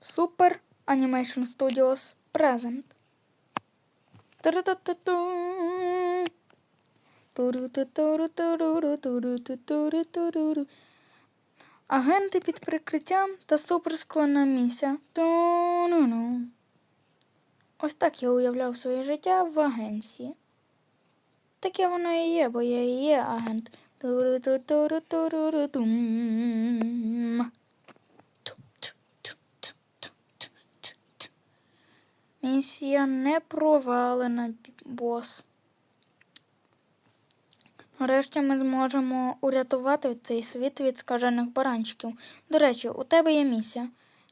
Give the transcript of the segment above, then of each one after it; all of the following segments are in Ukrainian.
Super Animation Studios Present. Агенти під прикриттям та суперскладна місія. Ту-ну-ну. Ось так я уявляв своє життя в агенції. Таке воно і є, бо я і є агент. Туру-ту-туру-туру-туру-тум. Місія не провалена, бос. Нарешті ми зможемо урятувати цей світ від скажених баранчиків. До речі, у тебе є місія.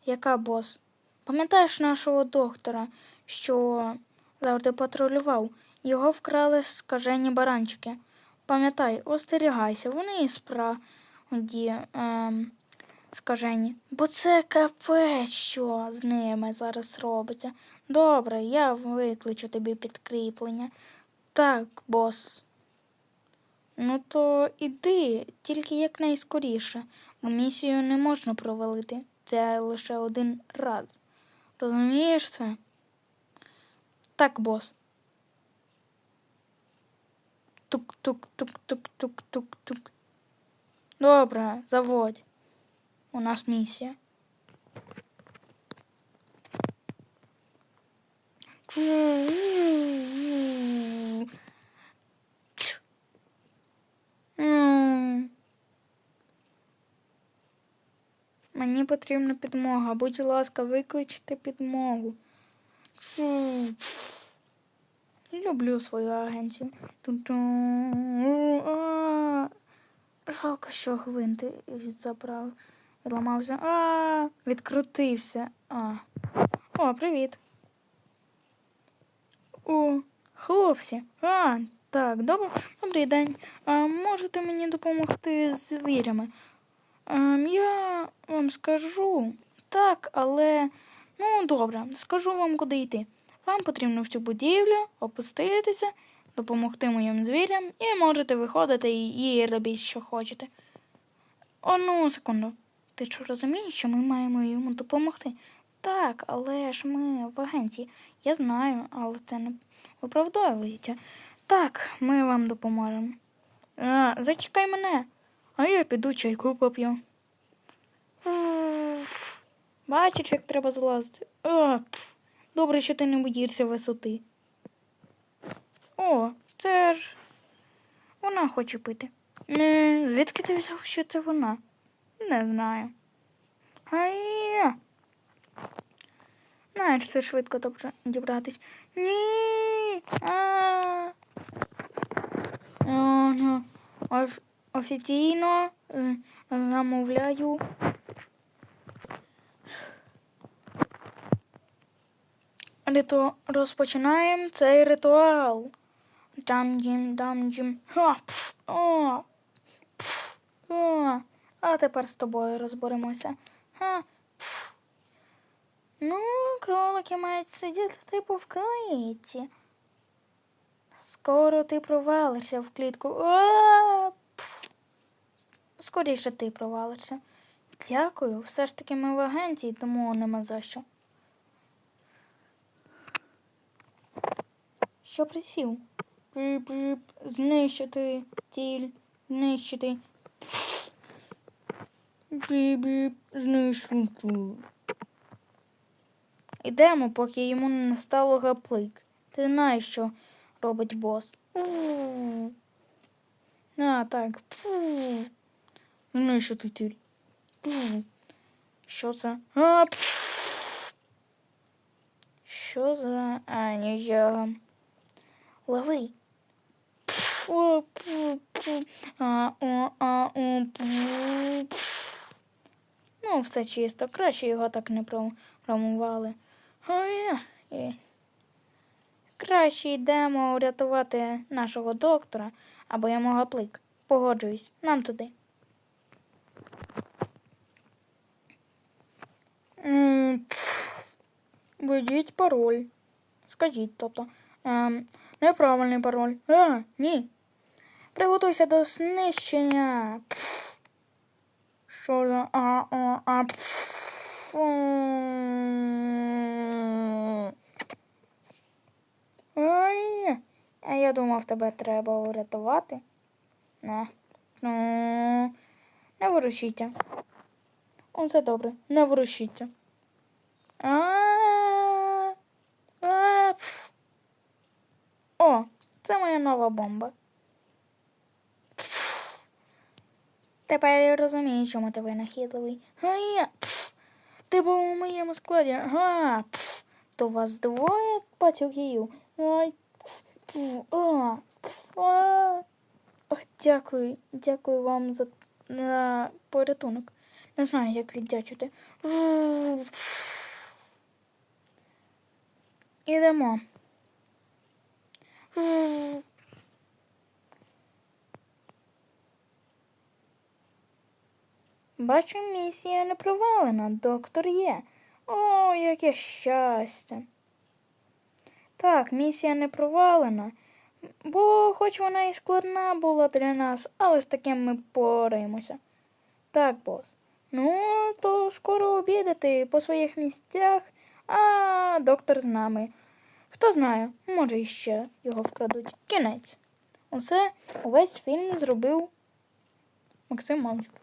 Яка бос? Пам'ятаєш нашого доктора, що завжди патрулював? Його вкрали скажені баранчики. Пам'ятай, остерігайся, вони і справді ем, скажені. Бо це капець, що з ними зараз робиться. Добре, я викличу тобі підкріплення. Так, бос. Ну, то іди, тільки якнайскоріше, бо місію не можна провалити. Це лише один раз. Розумієш це? Так, бос. Тук-тук-тук-тук-тук-тук-тук. Добре, заводь. У нас місія. Мені потрібна підмога. Будь ласка, викличте підмогу. Люблю свою агенцію. Жалко, що гвинт відзабрав. Відламався. А, відкрутився. А. О, привіт. О, хлопці. А, так, добре. Добрий день. А, можете мені допомогти з звірями? Ем, я вам скажу так, але ну добре, скажу вам, куди йти. Вам потрібно в цю будівлю опуститися, допомогти моїм звірям і можете виходити і, і робіть, що хочете. Одну секунду. Ти що розумієш, що ми маємо йому допомогти? Так, але ж ми в агенції. Я знаю, але це не виправдовується. Так, ми вам допоможемо. А, зачекай мене, а я піду чайку поп'ю. Бачиш, як треба залазити. А. Добре, що ти не боїшся висоти. О, це ж вона хоче пити. Не, звідки ти взяв, що це вона? Не знаю. Ай-я. Знаєш, це швидко добре дібратись. Ні. Офіційно е, замовляю. Риту... Розпочинаємо цей ритуал. Дам-дім, дам-дім. О. А тепер з тобою розберемося. Ха, пф. Ну, кролики мають сидіти типу в клітці. Скоро ти провалишся в клітку. Скоріше ти провалишся. Дякую, все ж таки ми в агенції, тому нема за що. Що присів? Прип-прип, знищити ціль, знищити. Біп-біп, знищити. Ідемо, поки йому не стало гаплик. Ти знаєш, що робить бос. А, так. Знищити. Фу. Що це? А. Що за... А, нічого. Лови. А, о, а, о, пф. Все чисто. Краще його так не промували. І... Краще йдемо врятувати нашого доктора або йому гаплик. Погоджуюсь, нам туди. Введіть пароль. Скажіть, тобто. Ем, неправильний пароль. А, ні. Приготуйся до знищення. Пф şöyle a a a pf, Ой, а я думав, тебе треба врятувати. Не. Ну, не ворушіться. Все добре, не ворушіться. О, це моя нова бомба. Тепер я розумію, чому ти винахідливий. А я. пф. Ти був у моєму складі. Ага. Пф. То вас двоє пацюків. Ой. Пф. Пф. А. Пф. А. Ох, дякую. Дякую вам за, за порятунок. Не знаю, як віддячити. Ідемо. Бачу, місія не провалена, доктор є. О, яке щастя. Так, місія не провалена, бо хоч вона і складна була для нас, але з таким ми пораємося. Так, бос. Ну, то скоро обідати по своїх місцях, а доктор з нами. Хто знає, може іще його вкрадуть. Кінець. Усе, увесь фільм зробив Максим Мамчук.